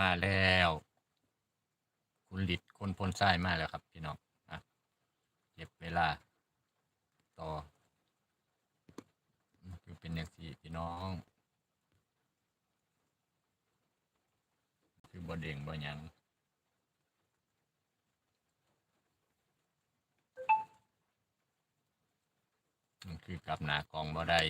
มาแล้ว คุณลิดคนพลทรายมาแล้วครับ พี่น้องอะเก็บเวลา ต่อคือเป็นอย่างสี่พี่น้อง คือบอเด้งบอยังมันคือกลับหนากองบ่ได้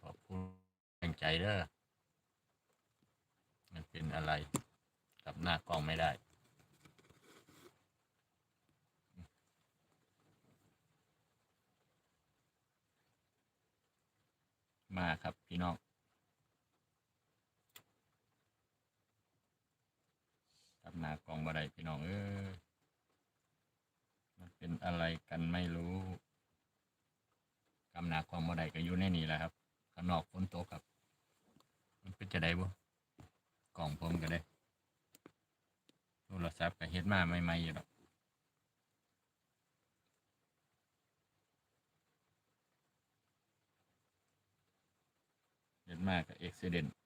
ขอบคุณแรงใจ เด้อมันเป็นอะไรกับหน้ากล้องไม่ได้ มาครับพี่น้องกลับหน้ากล้องบ่ได้พี่น้องเอ้ยมันเป็นอะไรกันไม่รู้กำหนากล้องบ่ได้ก็อยู่ในนี้แหละครับข้างนอกฝนตกครับ กันได้บ่กล่องผมก็ได้โทรศัพท์ก็เฮ็ดมาใหม่ๆอยู่ดอกเฮ็ดมาก็เอ็กซิเดนค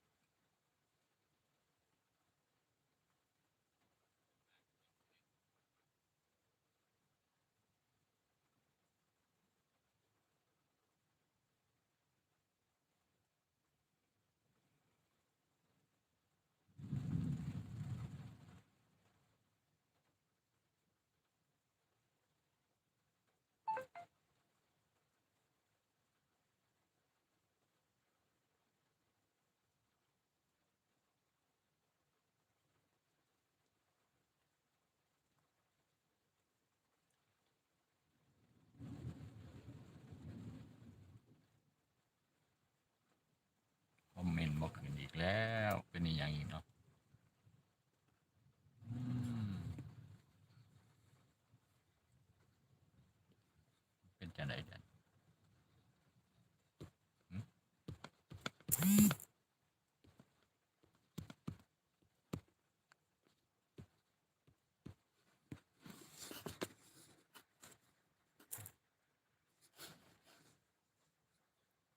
อีกแล้วเป็นอีหยังอีกเนาะเป็นจังไดกันหึ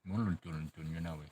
หมุนลุนจุนลุนจุนอยู่นะเว้ย